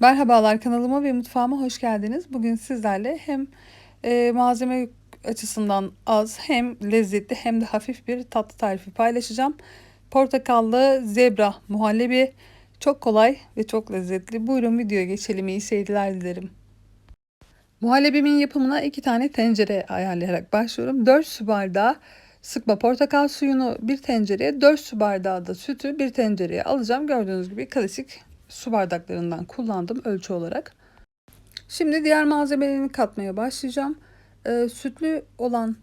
Merhabalar kanalıma ve mutfağıma hoş geldiniz. Bugün sizlerle hem e, malzeme açısından az hem lezzetli hem de hafif bir tatlı tarifi paylaşacağım. Portakallı zebra muhallebi çok kolay ve çok lezzetli. Buyurun videoya geçelim. İyi seyirler dilerim. Muhallebimin yapımına iki tane tencere ayarlayarak başlıyorum. 4 su bardağı sıkma portakal suyunu bir tencereye, 4 su bardağı da sütü bir tencereye alacağım. Gördüğünüz gibi klasik su bardaklarından kullandım ölçü olarak. Şimdi diğer malzemelerini katmaya başlayacağım. Ee, sütlü olan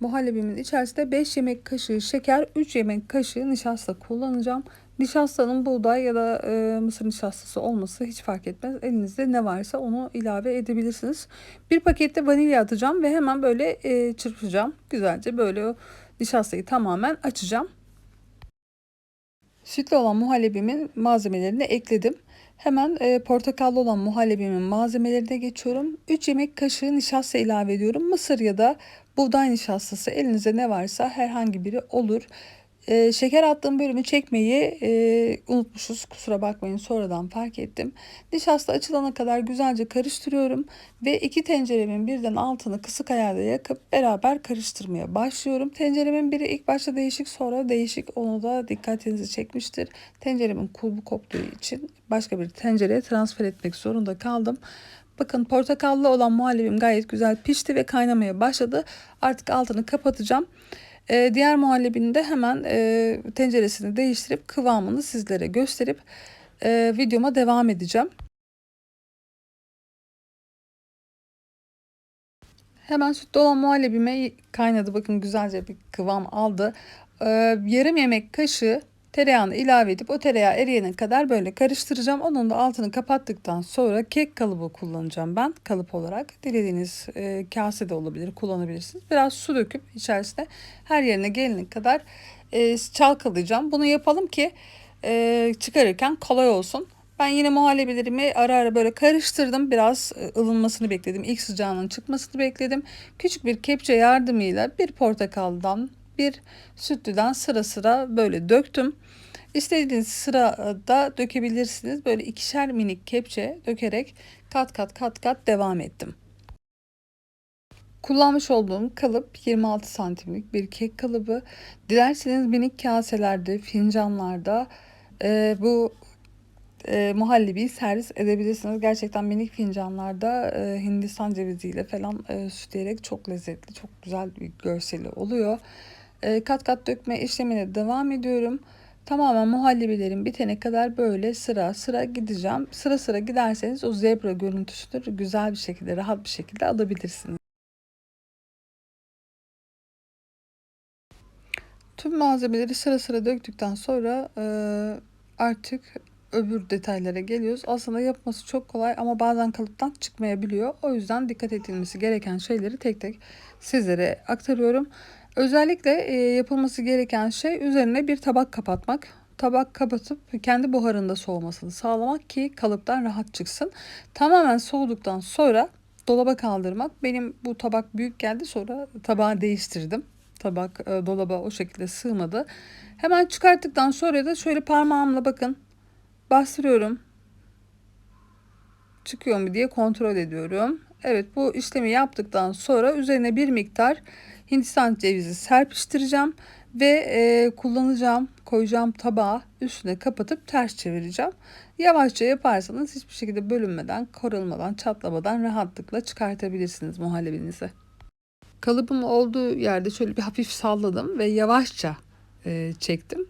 muhallebimin içerisinde 5 yemek kaşığı şeker, 3 yemek kaşığı nişasta kullanacağım. Nişastanın buğday ya da e, mısır nişastası olması hiç fark etmez. Elinizde ne varsa onu ilave edebilirsiniz. Bir pakette vanilya atacağım ve hemen böyle e, çırpacağım. Güzelce böyle o nişastayı tamamen açacağım. Sütlü olan muhallebimin malzemelerini ekledim. Hemen e, portakallı olan muhallebimin malzemelerine geçiyorum. 3 yemek kaşığı nişasta ilave ediyorum. Mısır ya da buğday nişastası elinizde ne varsa herhangi biri olur. Ee, şeker attığım bölümü çekmeyi e, unutmuşuz. Kusura bakmayın sonradan fark ettim. Nişasta açılana kadar güzelce karıştırıyorum. Ve iki tenceremin birden altını kısık ayarda yakıp beraber karıştırmaya başlıyorum. Tenceremin biri ilk başta değişik sonra değişik onu da dikkatinizi çekmiştir. Tenceremin kulbu koptuğu için başka bir tencereye transfer etmek zorunda kaldım. Bakın portakallı olan muhallebim gayet güzel pişti ve kaynamaya başladı. Artık altını kapatacağım. Ee, diğer muhallebini de hemen e, tenceresini değiştirip kıvamını sizlere gösterip e, videoma devam edeceğim. Hemen sütlü olan muhallebime kaynadı. Bakın güzelce bir kıvam aldı. Ee, yarım yemek kaşığı tereyağını ilave edip o tereyağı eriyene kadar böyle karıştıracağım. Onun da altını kapattıktan sonra kek kalıbı kullanacağım ben kalıp olarak. Dilediğiniz e, kase de olabilir kullanabilirsiniz. Biraz su döküp içerisine her yerine gelene kadar e, çalkalayacağım. Bunu yapalım ki e, çıkarırken kolay olsun. Ben yine muhallebilerimi ara ara böyle karıştırdım. Biraz e, ılınmasını bekledim. İlk sıcağının çıkmasını bekledim. Küçük bir kepçe yardımıyla bir portakaldan bir sütlüden sıra sıra böyle döktüm. İstediğiniz sırada dökebilirsiniz. Böyle ikişer minik kepçe dökerek kat kat kat kat devam ettim. Kullanmış olduğum kalıp 26 santimlik bir kek kalıbı. Dilerseniz minik kaselerde, fincanlarda e, bu e, muhallebiyi servis edebilirsiniz. Gerçekten minik fincanlarda e, Hindistan ceviziyle falan e, süsleyerek çok lezzetli, çok güzel bir görseli oluyor. E, kat kat dökme işlemine devam ediyorum. Tamamen muhallebilerim bitene kadar böyle sıra sıra gideceğim. Sıra sıra giderseniz o zebra görüntüsünü güzel bir şekilde, rahat bir şekilde alabilirsiniz. Tüm malzemeleri sıra sıra döktükten sonra e, artık öbür detaylara geliyoruz. Aslında yapması çok kolay ama bazen kalıptan çıkmayabiliyor. O yüzden dikkat edilmesi gereken şeyleri tek tek sizlere aktarıyorum. Özellikle e, yapılması gereken şey üzerine bir tabak kapatmak. Tabak kapatıp kendi buharında soğumasını sağlamak ki kalıptan rahat çıksın. Tamamen soğuduktan sonra dolaba kaldırmak. Benim bu tabak büyük geldi sonra tabağı değiştirdim. Tabak e, dolaba o şekilde sığmadı. Hemen çıkarttıktan sonra da şöyle parmağımla bakın bastırıyorum. Çıkıyor mu diye kontrol ediyorum. Evet bu işlemi yaptıktan sonra üzerine bir miktar Hindistan cevizi serpiştireceğim ve e, kullanacağım koyacağım tabağa üstüne kapatıp ters çevireceğim. Yavaşça yaparsanız hiçbir şekilde bölünmeden, korulmadan, çatlamadan rahatlıkla çıkartabilirsiniz muhallebinizi. Kalıbım olduğu yerde şöyle bir hafif salladım ve yavaşça e, çektim.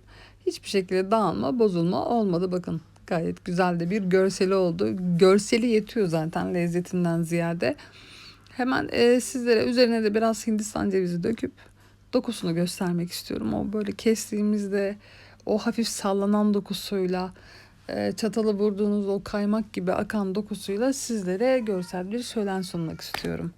Hiçbir şekilde dağılma, bozulma olmadı. Bakın gayet güzel de bir görseli oldu. Görseli yetiyor zaten lezzetinden ziyade. Hemen e, sizlere üzerine de biraz Hindistan cevizi döküp dokusunu göstermek istiyorum. O böyle kestiğimizde o hafif sallanan dokusuyla e, çatalı vurduğunuz o kaymak gibi akan dokusuyla sizlere görsel bir şölen sunmak istiyorum.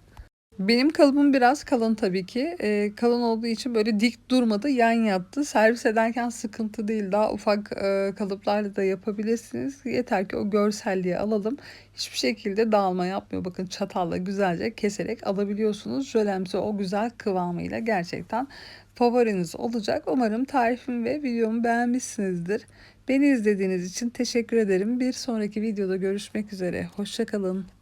Benim kalıbım biraz kalın tabii ki. Ee, kalın olduğu için böyle dik durmadı, yan yattı. Servis ederken sıkıntı değil. Daha ufak e, kalıplarla da yapabilirsiniz. Yeter ki o görselliği alalım. Hiçbir şekilde dağılma yapmıyor. Bakın çatalla güzelce keserek alabiliyorsunuz. Jölemsi o güzel kıvamıyla gerçekten favoriniz olacak. Umarım tarifimi ve videomu beğenmişsinizdir. Beni izlediğiniz için teşekkür ederim. Bir sonraki videoda görüşmek üzere. Hoşçakalın.